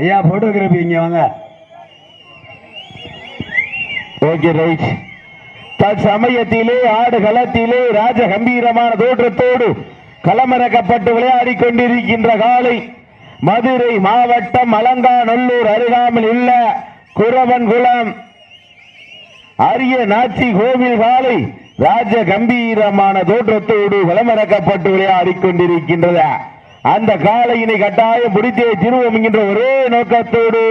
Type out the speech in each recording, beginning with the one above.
ஐயா போட்டோகிராஃபி இங்க வாங்க. ஓகே ரைட் தற்சமயத்திலே ஆடு களத்திலே ராஜ கம்பீரமான தோற்றத்தோடு களமிறக்கப்பட்டு விளையாடி கொண்டிருக்கின்ற காலை மதுரை மாவட்டம் அலங்காநல்லூர் அருகாமையில் உள்ள குரவன்குளம் அரிய நாச்சி கோவில் காலை ராஜ கம்பீரமான தோற்றத்தோடு களமிறக்கப்பட்டு விளையாடி கொண்டிருக்கின்றது. அந்த காளையினை கட்டாயம் பிடித்தே திருவோம் என்கின்ற ஒரே நோக்கத்தோடு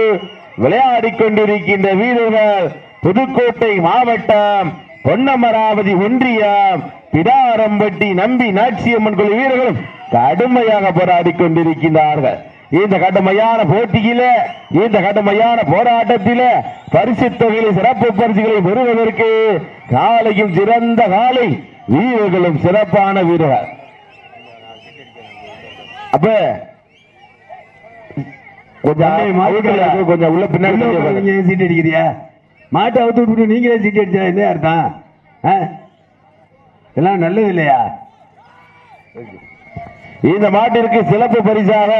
விளையாடி கொண்டிருக்கின்ற வீரர்கள் புதுக்கோட்டை மாவட்டம் பொன்னமராவதி ஒன்றியம் பிடாரம்பட்டி நம்பி நாட்சியம்மன் குழு வீரர்களும் கடுமையாக போராடி கொண்டிருக்கின்றார்கள். இந்த கடுமையான போட்டியில இந்த கடுமையான போராட்டத்தில பரிசு தொகையில் சிறப்பு பரிசுகளை பெறுவதற்கு காலையும் சிறந்த காலை வீரர்களும் சிறப்பான வீரர்கள். அப்ப கொஞ்சம் கொஞ்சம் உள்ள பின்னாடி உள்ள தள்ளி உட்கார்ந்து உட்காருங்க. நீங்க சீட் அடிக்கிறியா? மாட்டை அவுத்து நீங்களே சீட் அடிச்சா என்ன அர்த்தம்? எல்லாம் நல்லது இல்லையா? இந்த மாட்டிற்கு சிறப்பு பரிசாக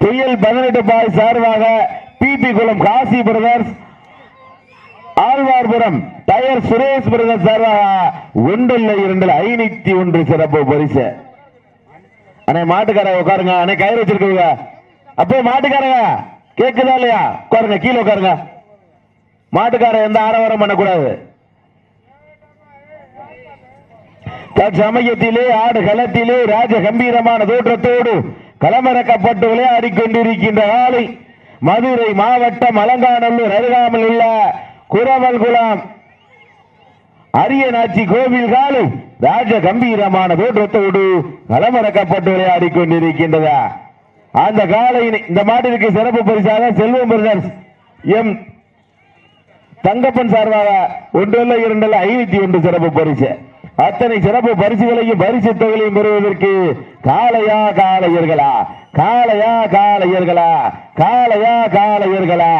புயல் பதினெட்டு பாய் சார்பாக Bibi Kulam Kasi brothers Alwarpuram tyre Suresh brothers சார்பாக ஒன்றில் இரண்டில் ஐநூத்தி ஒன்று சிறப்பு பரிசு. அண்ணே மாட்டுக்காரங்க உட்காருங்க. அண்ணே கயிறு வச்சிருக்கீங்க. அப்போ மாட்டுக்காரங்க கேக்குதா இல்லையா? உட்காருங்க கீழே உட்காருங்க. மாட்டுக்காரன் எந்த ஆரவாரம் பண்ணக்கூடாது. தற்சமயத்திலே ஆடு களத்திலே ராஜ கம்பீரமான தோற்றத்தோடு களமிறக்கப்பட்டு விளையாடி கொண்டிருக்கின்ற காலை மதுரை மாவட்டம் அலங்காநல்லூர் அருகாமல் உள்ள குரவல்குளம் அரியநாச்சி கோவில் காலை ராஜ கம்பீரமான தோற்றத்தோடு களமிறக்கப்பட்டு விளையாடி கொண்டிருக்கின்றதா அந்த காலை இந்த மாட்டிற்கு சிறப்பு பரிசாக செல்வம் பிரதர்ஸ் எம் தங்கப்பன் சார்பாக ஒன்றல்ல இரண்டல்ல ஐநூத்தி ஒன்று சிறப்பு பரிசு. அத்தனை சிறப்பு பரிசுகளையும் பரிசு தொகையையும் பெறுவதற்கு காளையா காளையர்களா காளையா காளையர்களா காளையா காளையர்களா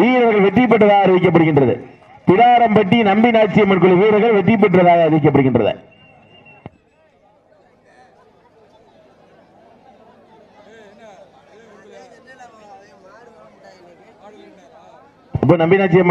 வீரர்கள் வெற்றி பெற்றதாக அறிவிக்கப்படுகின்றது. பிடாரம்பட்டி நம்பி நாச்சியம்மன் குழு வீரர்கள் வெற்றி பெற்றதாக அறிவிக்கப்படுகின்றது. இப்ப நம்பி நாச்சியம்மன்